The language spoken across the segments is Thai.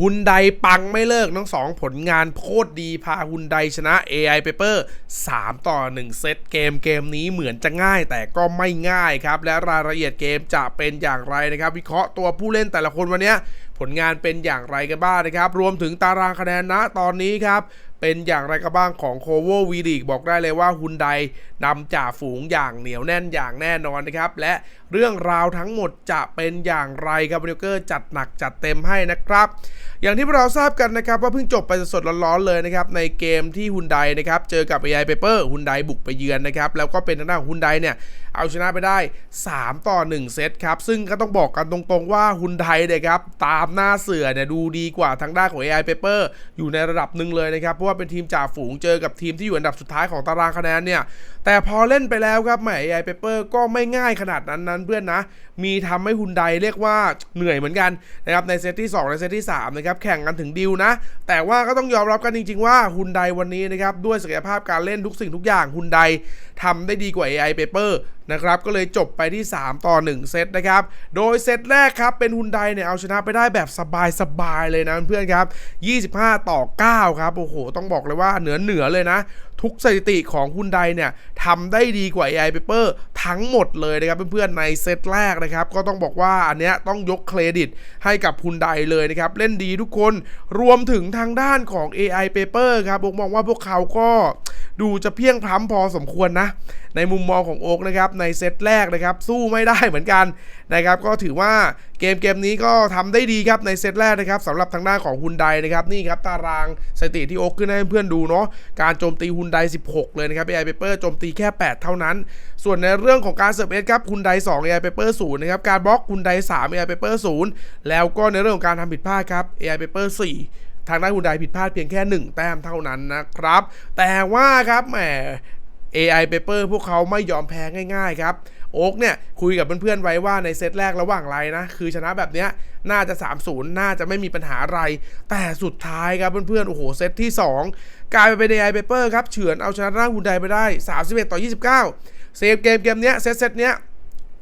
ฮุนไดปังไม่เลิกทั้งสองผลงานโคตรดีพาฮุนไดชนะ AI Paper 3 ต่อ 1 เซตเกมเกมนี้เหมือนจะง่ายแต่ก็ไม่ง่ายครับ และรายละเอียดเกมจะเป็นอย่างไรนะครับ วิเคราะห์ตัวผู้เล่นแต่ละคนวันนี้ผลงานเป็นอย่างไรกันบ้างนะครับ รวมถึงตารางคะแนนนะตอนนี้ครับ เป็นอย่างไรกันบ้างของโคโววีดีกบอกได้เลยว่าฮุนไดนำจ่าฝูงอย่างเหนียวแน่นอย่างแน่นอนนะครับ และเรื่องราวทั้งหมดจะเป็นอย่างไรครับบริเกอร์จัดหนักจัดเต็มให้นะครับ อย่างที่เราทราบกันนะครับ ว่าเพิ่งจบไปสดๆร้อนๆเลยนะครับ ในเกมที่ฮุนไดนะครับ เจอกับ AI Paper ฮุนไดบุกไปเยือนนะครับ แล้วก็เป็นทางด้านของฮุนไดเนี่ยเอาชนะไปได้ 3 ต่อ 1 เซตครับ ซึ่งก็ต้องบอกกันตรงๆว่าฮุนไดเนี่ยครับตามหน้าเสือเนี่ยดูดีกว่าทางด้านของ AI Paper อยู่ในระดับหนึ่งเลยนะครับเพราะว่าเป็นทีมจ่าฝูงเจอกับทีมที่อยู่อันดับสุดท้ายของตารางคะแนนเนี่ยแต่พอเล่นไปแล้วครับแหม AI Paper ก็ไม่ง่ายขนาดนั้นนั้นเพื่อนนะ มีทำให้ฮุนไดเรียกว่าเหนื่อยเหมือนกันนะครับในเซตที่ 2 ในเซตที่3นะครับแข่งกันถึงดิวนะ แต่ว่าก็ต้องยอมรับกันจริง ๆ ว่าฮุนไดวันนี้นะครับด้วยศักยภาพการเล่นทุกสิ่งทุกอย่างฮุนไดทำได้ดีกว่า AI Paper นะครับก็เลยจบไปที่ 3 ต่อ 1 เซตนะครับ โดยเซตแรกครับ เป็นฮุนไดเนี่ยเอาชนะไปได้แบบสบายๆเลยนะเพื่อนครับ 25 ต่อ 9 ครับ โอ้โห ต้องบอกเลยว่าเหนือเหนือเลยนะ ทุกสถิติของฮุนไดเนี่ยทำได้ดีกว่า AI Paper ทั้งหมดเลยนะครับเพื่อนๆในเซตแรกนะครับ ก็ต้องบอกว่าอันเนี้ยต้องยกเครดิตให้กับฮุนไดเลยนะครับ เล่นดีทุกคนรวมถึงทางด้านของ AI Paper ครับผมมองว่าพวกเขาก็ดูจะเพียงพล้ำพอสมควรนะ ในมุมมองของโอ๊กนะครับในเซตแรกนะครับ สู้ไม่ได้เหมือนกันนะครับ ก็ถือว่า เกมเกมนี้ก็ทำได้ดีครับในเซตแรกนะครับสำหรับทางด้านของฮุนไดนะครับนี่ครับตารางสถิติที่โอ๊กขึ้นให้เพื่อนๆดูเนาะการโจมตีฮุนได16 เลยนะครับ AI Paper โจมตีแค่ 8 เท่านั้น ส่วนในเรื่องของการเสิร์ฟเอสครับฮุนได2 AI Paper 0นะครับการบล็อกฮุนได3 AI Paper 0 แล้วก็ในเรื่องของการทำผิดพลาดครับ AI Paper 4 ทางด้านฮุนไดผิดพลาดเพียงแค่ 1 แต้มเท่านั้นนะครับแต่ว่าครับแหม AI Paper พวกเขาไม่ยอมแพ้ง่ายๆครับ โอ๊กเนี่ยคุยกับเพื่อนๆไว้ว่าในเซตแรกระหว่างไรนะ คือชนะแบบเนี้ยน่าจะ 3-0 น่าจะไม่มีปัญหาอะไร แต่สุดท้ายครับเพื่อนๆ โอ้โห เซตที่ 2 กลายไปเป็น AI Paper ครับ เฉือนเอาชนะร่างฮุนไดไปได้ 31 ต่อ 29 เซฟเกมเกมเนี้ยเซตเซตเนี้ย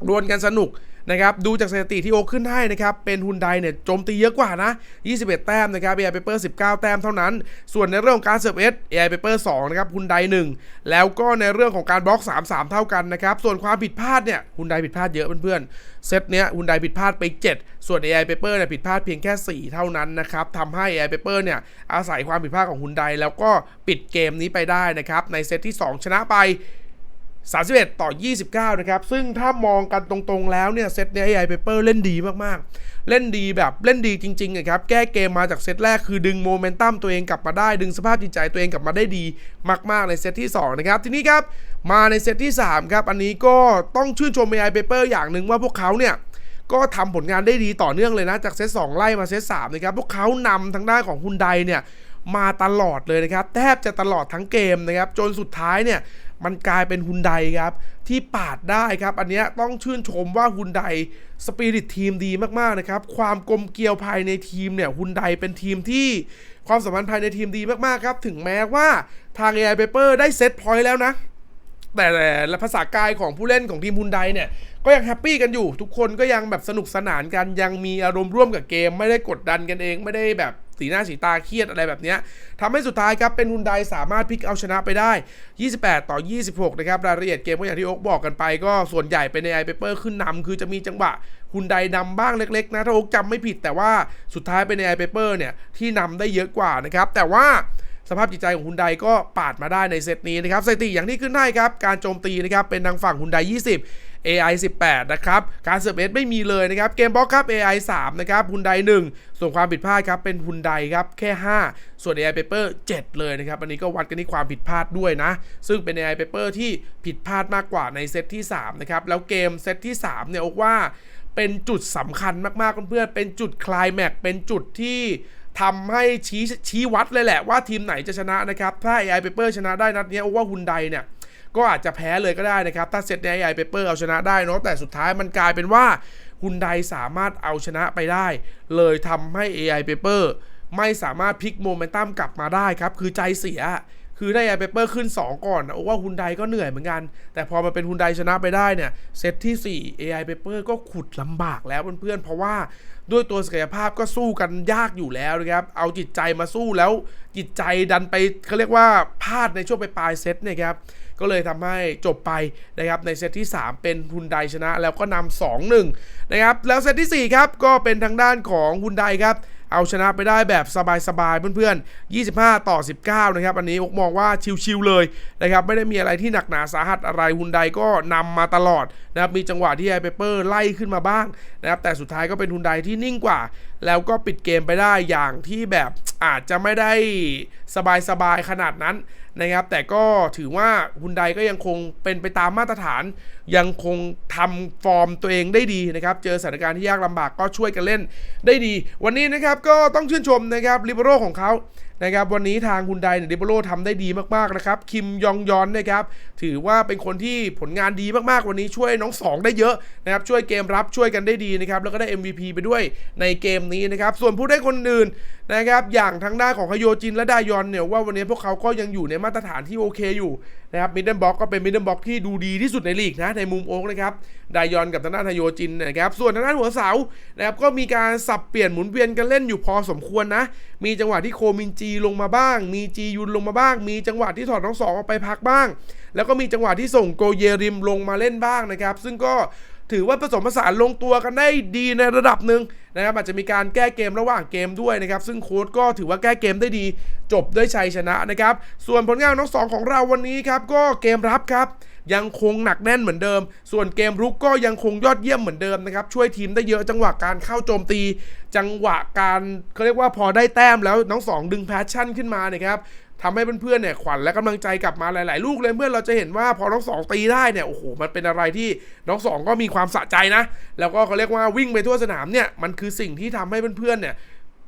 ดวลกันสนุก นะครับดูจากสถิติที่โอขึ้นให้นะครับเป็นฮุนไดเนี่ยโจมตีเยอะกว่านะ 21 แต้มนะครับ AI Paper 19 แต้มเท่านั้น ส่วนในเรื่องของการเสิร์ฟเอส AI Paper 2นะครับฮุนได1 แล้วก็ในเรื่องของการบล็อก3 3 เท่ากันนะครับ ส่วนความผิดพลาดเนี่ยฮุนไดผิดพลาดเยอะเพื่อนๆเซตเนี้ยฮุนไดผิดพลาดไป 7 ส่วน AI Paper เนี่ยผิดพลาดเพียงแค่ 4 เท่านั้นนะครับทำให้ AI Paper เนี่ยอาศัยความผิดพลาดของฮุนไดแล้วก็ปิดเกมนี้ไปได้นะครับในเซตที่ 2 ชนะไป 31 ต่อ 29 นะครับ ซึ่งถ้ามองกันตรงๆแล้วเนี่ย เซตเนี้ย AI Paper เล่นดีมากๆ เล่นดีแบบเล่นดีจริงๆอะครับ แก้เกมมาจากเซตแรกคือดึงโมเมนตัมตัวเองกลับมาได้ ดึงสภาพจิตใจตัวเองกลับมาได้ดีมากๆในเซตที่ 2 นะครับ ทีนี้ครับ มาในเซตที่ 3 ครับ อันนี้ก็ต้องชื่นชม AI Paper อย่างหนึ่งว่าพวกเขาเนี่ยก็ทำผลงานได้ดีต่อเนื่องเลยนะ จากเซต2ไล่มาเซต3นะครับ พวกเขานำทางด้านของฮุนไดเนี่ยมาตลอดเลยนะครับ แทบจะตลอดทั้งเกมนะครับ จนสุดท้ายเนี่ย มันกลายเป็นฮุนไดครับ ที่ปาดได้ครับ อันนี้ต้องชื่นชมว่าฮุนไดสปิริตทีมดีมากๆนะครับ ความกลมเกลียวภายในทีมเนี่ยฮุนไดเป็นทีมที่ความสัมพันธ์ภายในทีมดีมากๆครับ ถึงแม้ว่าทาง AI Paper ได้เซตพอยต์แล้วนะ แต่และภาษากายของผู้เล่นของทีมฮุนไดเนี่ยก็ยังแฮปปี้กันอยู่ ทุกคนก็ยังแบบสนุกสนานกันยังมีอารมณ์ร่วมกับเกม ไม่ได้กดดันกันเองไม่ได้แบบ สีหน้าสีตาเครียดอะไรแบบนี้ทำให้สุดท้ายครับเป็นฮุนไดสามารถพลิกเอาชนะไปได้ 28 ต่อ 26 นะครับ รายละเอียดเกมก็อย่างที่โอ๊กบอกกันไป ก็ส่วนใหญ่เป็นในไอเปเปอร์ขึ้นนำคือจะมีจังหวะฮุนไดนำบ้างเล็ก ๆ นะ ถ้าโอ๊กจำไม่ผิดแต่ว่าสุดท้ายเป็นในไอเปเปอร์เนี่ยที่นำได้เยอะกว่านะครับแต่ว่าสภาพจิตใจของฮุนไดก็ปาดมาได้ในเซตนี้นะครับสถิติอย่างที่ขึ้นได้ครับ การโจมตีนะครับเป็นทางฝั่งฮุนได20 AI 18 นะครับ การเสิร์ฟเอสไม่มีเลยนะครับ เกมบล็อกครับ AI 3 นะครับฮุนได1 ส่วนความผิดพลาดครับ เป็นฮุนไดครับ แค่ 5 ส่วน AI Paper 7 เลยนะครับ อันนี้ก็วัดกันที่ความผิดพลาดด้วยนะ ซึ่งเป็น AI Paper ที่ผิดพลาดมากกว่าในเซตที่ 3 นะครับ แล้วเกมเซตที่ 3 เนี่ยโอกว่าเป็นจุดสำคัญมากๆเพื่อนๆเป็นจุดคลายแม็กเป็นจุดที่ทำให้ชี้ชี้วัดเลยแหละว่าทีมไหนจะชนะนะครับ ถ้า AI Paper ชนะได้นัดนี้โอ้ว่าฮุนไดเนี่ย ก็อาจจะแพ้เลยก็ได้นะครับ ถ้าเซตใน AI Paper เอาชนะได้เนาะแต่สุดท้ายมันกลายเป็นว่าฮุนไดสามารถเอาชนะไปได้ เลยทำให้ AI Paper ไม่สามารถพลิกโมเมนตัมกลับมาได้ครับ คือใจเสีย คือถ้า AI Paper ขึ้น 2 ก่อนนะว่าฮุนไดก็เหนื่อยเหมือนกัน แต่พอมาเป็นฮุนไดชนะไปได้เนี่ย เซตที่ 4 AI Paper ก็ขุดลำบากแล้วเพื่อนๆ เพราะว่าด้วยตัวศักยภาพก็สู้กันยากอยู่แล้วนะครับ เอาจิตใจมาสู้แล้วจิตใจดันไปเขาเรียกว่าพลาดในช่วงไปลายเซตเนี่ยครับ ก็เลยทำให้จบไปนะครับในเซตที่ 3 เป็นฮุนไดชนะ แล้วก็นำ2-1 นะครับ แล้วเซตที่ 4 ครับ ก็เป็นทางด้านของฮุนไดครับเอาชนะไปได้แบบสบายๆเพื่อนๆ 25 ต่อ 19 นะครับ อันนี้อกมองว่าชิวๆเลยนะครับ ไม่ได้มีอะไรที่หนักหนาสาหัสอะไรฮุนไดก็นำมาตลอดนะครับ มีจังหวะที่ไอเปเปอร์ไล่ขึ้นมาบ้างนะครับ แต่สุดท้ายก็เป็นฮุนไดที่นิ่งกว่า แล้วก็ปิดเกมไปได้อย่างที่แบบอาจจะไม่ได้สบายๆขนาดนั้น นะครับ แต่ก็ถือว่าฮุนไดก็ยังคงเป็นไปตามมาตรฐาน ยังคงทำฟอร์มตัวเองได้ดีนะครับ เจอสถานการณ์ที่ยากลำบากก็ช่วยกันเล่นได้ดี วันนี้นะครับก็ต้องชื่นชมนะครับลิเบโรของเขา นะครับวันนี้ทางคุณไดเนี่ยลิเบโลทำได้ดีมากๆนะครับคิมยองยอนนะครับถือว่าเป็นคนที่ผลงานดีมากๆวันนี้ช่วยน้องสองได้เยอะนะครับช่วยเกมรับช่วยกันได้ดีนะครับแล้วก็ได้ MVP ไปด้วยในเกมนี้นะครับส่วนผู้ได้คนอื่นนะครับอย่างทางด้านของฮโยจินและดายอนเนี่ยว่าวันนี้พวกเขาก็ยังอยู่ในมาตรฐานที่โอเคอยู่ นะครับมิดเดิลบ็อกก็เป็นมิดเดิลบ็อกที่ดูดีที่สุดในลีกนะในมุมโอ๊กนะครับไดยอนกับทางด้านฮโยจินนะครับส่วนทางด้านหัวเสานะครับก็มีการสับเปลี่ยนหมุนเวียนกันเล่นอยู่พอสมควรนะ มีจังหวะที่โคมินจีลงมาบ้าง มีจียุนลงมาบ้าง มีจังหวะที่ถอดทั้งสองออกไปพักบ้าง แล้วก็มีจังหวะที่ส่งโกเยริมลงมาเล่นบ้างนะครับ ซึ่งก็ ถือว่าผสมผสานลงตัวกันได้ดีในระดับหนึ่งนะครับอาจจะมีการแก้เกมระหว่างเกมด้วยนะครับซึ่งโค้ดก็ถือว่าแก้เกมได้ดี จบด้วยชัยชนะนะครับส่วนผลงานน้องสองของเราวันนี้ครับก็เกมรับครับยังคงหนักแน่นเหมือนเดิม ส่วนเกมรุกก็ยังคงยอดเยี่ยมเหมือนเดิมนะครับ ช่วยทีมได้เยอะจังหวะการเข้าโจมตี จังหวะการเขาเรียกว่าพอได้แต้มแล้วน้องสองดึงแพชชั่นขึ้นมานะครับ ทำให้เพื่อนๆเนี่ยขวัญและกำลังใจกลับมาหลาย ๆ ลูกเลยเพื่อนเราจะเห็นว่าพอน้องสองตีได้เนี่ยโอ้โหมันเป็นอะไรที่น้องสองก็มีความสะใจนะ แล้วก็เขาเรียกว่าวิ่งไปทั่วสนามเนี่ยมันคือสิ่งที่ทำให้เพื่อนๆเนี่ย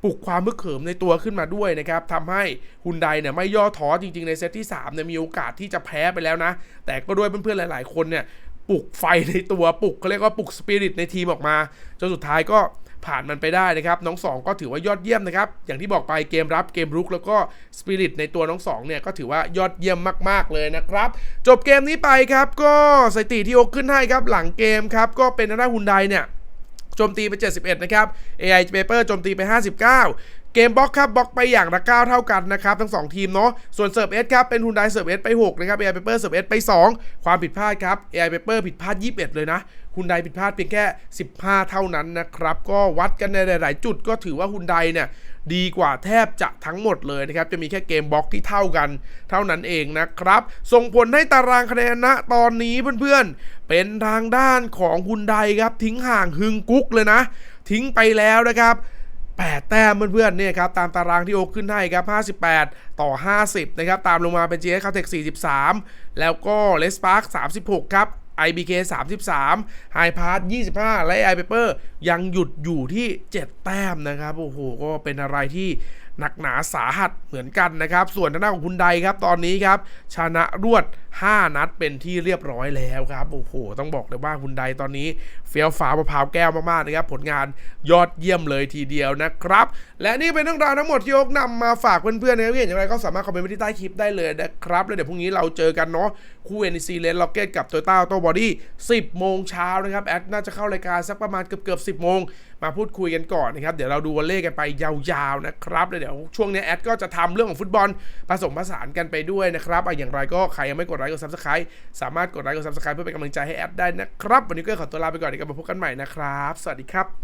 ปลุกความมึกเขิมในตัวขึ้นมาด้วยนะครับทำให้ฮุนไดเนี่ยไม่ย่อท้อจริง ๆ ในเซตที่3เนี่ยมีโอกาสที่จะแพ้ไปแล้วนะ แต่ก็ด้วยเพื่อนๆหลาย ๆ คนเนี่ยปลุกไฟในตัวปลุกเขาเรียกว่าปลุกสปิริตในทีมออกมาจนสุดท้ายก็ ผ่านมันไปได้นะครับ น้องสองก็ถือว่ายอดเยี่ยมนะครับ อย่างที่บอกไปเกมรับเกมรุก แล้วก็สปิริตในตัวน้องสองเนี่ยก็ถือว่ายอดเยี่ยมมาก ๆ เลยนะครับ จบเกมนี้ไปครับ ก็สถิติที่โอกขึ้นให้ครับหลังเกมครับ ก็เป็นหน้าฮุนไดเนี่ยโจมตีไป 71 นะครับ AI Paper โจมตีไป 59 เกมบล็อกครับบล็อกไปอย่างละ9เท่ากันนะครับทั้ง 2 ทีมเนาะส่วนเซิร์ฟเอสครับเป็นฮุนไดเซิร์ฟเอสไป6นะครับ AI Paper เซิร์ฟเอสไป 2 ความผิดพลาดครับ AI Paper ผิดพลาด 21 เลยนะฮุนไดผิดพลาดเพียงแค่ 15 เท่านั้นนะครับก็วัดกันในหลาย ๆ จุดก็ถือว่าฮุนไดเนี่ยดีกว่าแทบจะทั้งหมดเลยนะครับ จะมีแค่เกมบล็อกที่เท่ากัน เท่านั้นเองนะครับ ส่งผลให้ตารางคะแนนณตอนนี้เพื่อนๆ เป็นทางด้านของฮุนไดครับ ทิ้งห่างฮึงกุ๊กเลยนะ ทิ้งไปแล้วนะครับ 8 แต้มเพื่อนๆเนี่ยครับตามตารางที่โอขึ้นให้ครับ 58 ต่อ 50 นะครับ ตามลงมาเป็น GS c a l t e c 43 แล้วก็ l e s p a r k 36 ครับ IBK 33 High Pass 25 และ i Paper ยังหยุดอยู่ที่ 7 แต้มนะครับ โอ้โห ก็เป็นอะไรที่ หนักหนาสาหัสเหมือนกันนะครับ ส่วนทางด้านของคุณใดครับตอนนี้ครับ ชนะรวด 5 นัดเป็นที่เรียบร้อยแล้วครับโอ้โหต้องบอกเลยว่าคุณใดตอนนี้เฟี้ยวฟ้ามะพร้าวแก้วมากๆนะครับ ผลงานยอดเยี่ยมเลยทีเดียวนะครับ และนี่เป็นเรื่องราวทั้งหมดที่ยกนำมาฝากเพื่อนๆนะครับเห็นอย่างไรก็สามารถคอมเมนต์ไว้ที่ใต้คลิปได้เลยนะครับแล้วเดี๋ยวพรุ่งนี้เราเจอกันเนาะคู่ NEC l e n Rocket กับ Toyota Auto Body 10 โมงเช้านะครับ แอดน่าจะเข้ารายการสักประมาณเกือบๆ10 โมง มาพูดคุยกันก่อนนะครับ เดี๋ยวเราดูวอลเล่กันไปยาวๆนะครับแล้วเดี๋ยวช่วงนี้แอดก็จะทำเรื่องของฟุตบอลผสมผสานกันไปด้วยนะครับอะอย่างไรก็ใครยังไม่กดไลค์กดซับสไครต์สามารถกดไลค์กดซับสไครต์เพื่อเป็นกำลังใจให้แอดได้นะครับ วันนี้ก็ขอตัวลาไปก่อนเดี๋ยวกลับมาพบกันใหม่นะครับ สวัสดีครับ